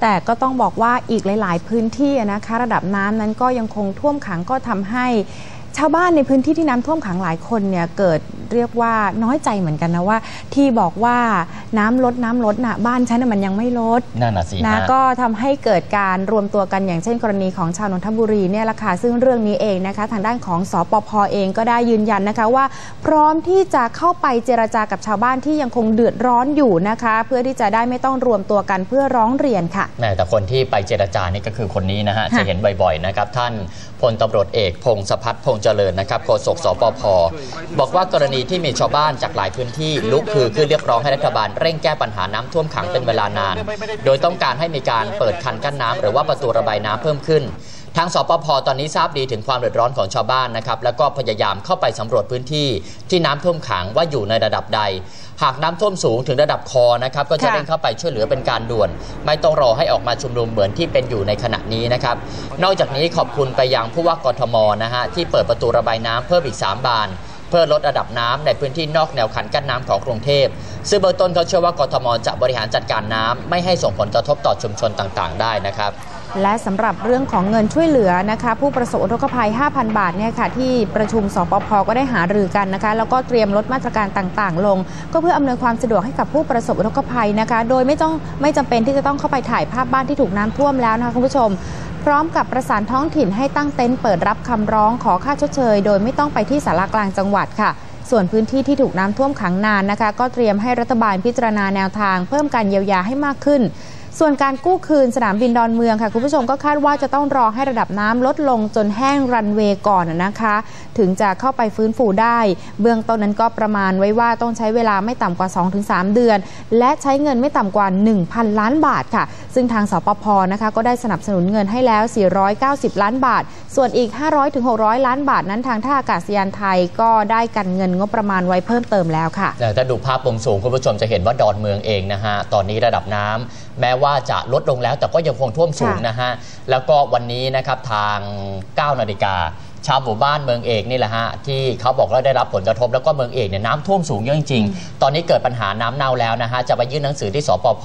แต่ก็ต้องบอกว่าอีกหลาย ๆ พื้นที่นะคะระดับน้ำนั้นก็ยังคงท่วมขังก็ทำให้ชาวบ้านในพื้นที่ที่น้ำท่วมขังหลายคนเนี่ยเกิด เรียกว่าน้อยใจเหมือนกันนะว่า ที่บอกว่าน้ำลดน้ำลดน่ะบ้านฉันน่ะมันยังไม่ลดนั่นน่ะสินะฮะก็ทำให้เกิดการรวมตัวกันอย่างเช่น กรณีของชาวนนทบุรีเนี่ยแหละค่ะซึ่งเรื่องนี้เองนะคะ ทางด้านของสปพเองก็ได้ยืนยันนะคะว่า พร้อมที่จะเข้าไปเจรจากับชาวบ้านที่ยังคงเดือดร้อนอยู่นะคะ เพื่อที่จะได้ไม่ต้องรวมตัวกันเพื่อร้องเรียนค่ะแหม่แต่คนที่ไปเจรจานี่ก็คือคนนี้นะฮะค่ะจะเห็นบ่อยๆนะครับท่านพลตำรวจเอกพงศพัฒน์พงษ์เจริญนะครับโฆษกสปพบอกว่ากรณีที่มีชาวบ้านจากหลายพื้นที่ลุกคือขึ้นเรียกร้องให้รัฐบาลเร่งแก้ปัญหาน้ำท่วมขังเป็นเวลานาน โดยต้องการให้มีการเปิดคันกั้นน้ำหรือว่าประตูระบายน้ำเพิ่มขึ้น ทางสปพตอนนี้ทราบดีถึงความเดือดร้อนของชาวบ้านนะครับแล้วก็พยายามเข้าไปสำรวจพื้นที่ที่น้ำท่วมขังว่าอยู่ในระดับใด หากน้ำท่วมสูงถึงระดับคอนะครับก็จะค่ะเร่งเข้าไปช่วยเหลือเป็นการด่วน ไม่ต้องรอให้ออกมาชุมนุมเหมือนที่เป็นอยู่ในขณะนี้นะครับนอกจากนี้ขอบคุณไปยังผู้ว่ากทมนะฮะที่เปิดประตูระบายน้ำเพิ่มอีก 3 บานเพื่อลดระดับน้ำในพื้นที่นอกแนวคันกั้นน้ำของกรุงเทพ ซึ่งเบื้องต้นเขาเชื่อว่ากทมจะบริหารจัดการน้ำไม่ให้ส่งผลกระทบต่อชุมชนต่างๆ ได้นะครับและสำหรับเรื่องของเงินช่วยเหลือนะคะผู้ประสบอุทกภัย 5,000 บาทเนี่ยค่ะที่ประชุมสปพก็ได้หารือกันนะคะแล้วก็เตรียมลดมาตรการต่างๆ ลง ก็เพื่ออำนวยความสะดวกให้กับผู้ประสบอุทกภัยนะคะ โดยไม่ต้องไม่จำเป็นที่จะต้องเข้าไปถ่ายภาพบ้านที่ถูกน้ำท่วมแล้วนะคะคุณผู้ชม พร้อมกับประสานท้องถิ่นให้ตั้งเต็นท์เปิดรับคำร้องขอค่าชดเชย โดยไม่ต้องไปที่สารากลางจังหวัดค่ะ ส่วนพื้นที่ที่ถูกน้ำท่วมขังนานนะคะ ก็เตรียมให้รัฐบาลพิจารณาแนวทาง เพิ่มการเยียวยาให้มากขึ้น ส่วนการกู้คืนสนามบินดอนเมืองค่ะ คุณผู้ชมก็คาดว่าจะต้องรอให้ระดับน้ำลดลงจนแห้งรันเวย์ก่อนนะคะ ถึงจะเข้าไปฟื้นฟูได้ เบื้องต้นนั้นก็ประมาณไว้ว่าต้องใช้เวลาไม่ต่ำกว่า 2-3 เดือน และใช้เงินไม่ต่ำกว่า 1,000 ล้านบาทค่ะ ซึ่งทางสปพนะคะก็ได้สนับสนุนเงินให้แล้ว 490 ล้านบาท ส่วนอีก 500-600 ล้านบาทนั้นทางท่าอากาศยานไทยก็ได้กันเงินงบประมาณไว้เพิ่มเติมแล้วค่ะแต่ถ้าดูภาพมุมสูงคุณผู้ชมจะเห็นว่าดอนเมืองเองนะฮะตอนนี้ระดับน้ำแม้ว่าจะลดลงแล้วแต่ก็ยังคงท่วมสูงนะฮะแล้วก็วันนี้นะครับทาง 9 นาฬิกา ชาวหมู่บ้านเมืองเอกนี่แหละฮะที่เขาบอกว่าได้รับผลกระทบแล้วก็เมืองเอกเนี่ยน้ำท่วมสูงเยอะจริงๆ ตอนนี้เกิดปัญหาน้ำเน่าแล้วนะฮะจะไปยื่นหนังสือที่สปพ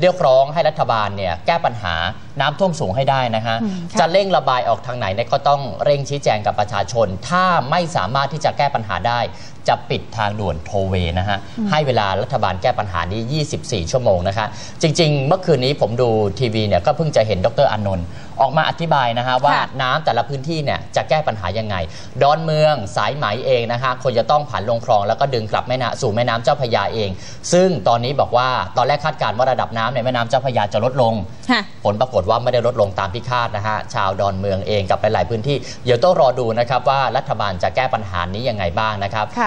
เรียกร้องให้รัฐบาลเนี่ยแก้ปัญหาน้ำท่วมสูงให้ได้นะฮะอืมค่ะจะเร่งระบายออกทางไหนเนี่ยก็ต้องเร่งชี้แจงกับประชาชน ถ้าไม่สามารถที่จะแก้ปัญหาได้ จะปิดทางด่วนโทเวย์นะฮะให้เวลารัฐบาลแก้ปัญหานี้ 24 ชั่วโมงนะคะจริง ๆ เมื่อคืนนี้ผมดูทีวีเนี่ยก็เพิ่งจะเห็นดรอานนท์ ออกมาอธิบายนะฮะว่าค่ะน้ำแต่ละพื้นที่เนี่ยจะแก้ปัญหายังไง ดอนเมืองสายไหมเองนะฮะควรจะต้องผ่านลงคลองแล้วก็ดึงกลับแม่น้ำสู่แม่น้ำเจ้าพระยาเอง ซึ่งตอนนี้บอกว่าตอนแรกคาดการณ์ว่าระดับน้ำในแม่น้ำเจ้าพระยาจะลดลงค่ะผลปรากฏว่าไม่ได้ลดลงตามที่คาดนะฮะชาวดอนเมืองเองกับไปหลายพื้นที่เดี๋ยวต้องรอดูนะครับว่ารัฐบาลจะแก้ปัญหานี้ยังไงบ้างนะครับค่ะ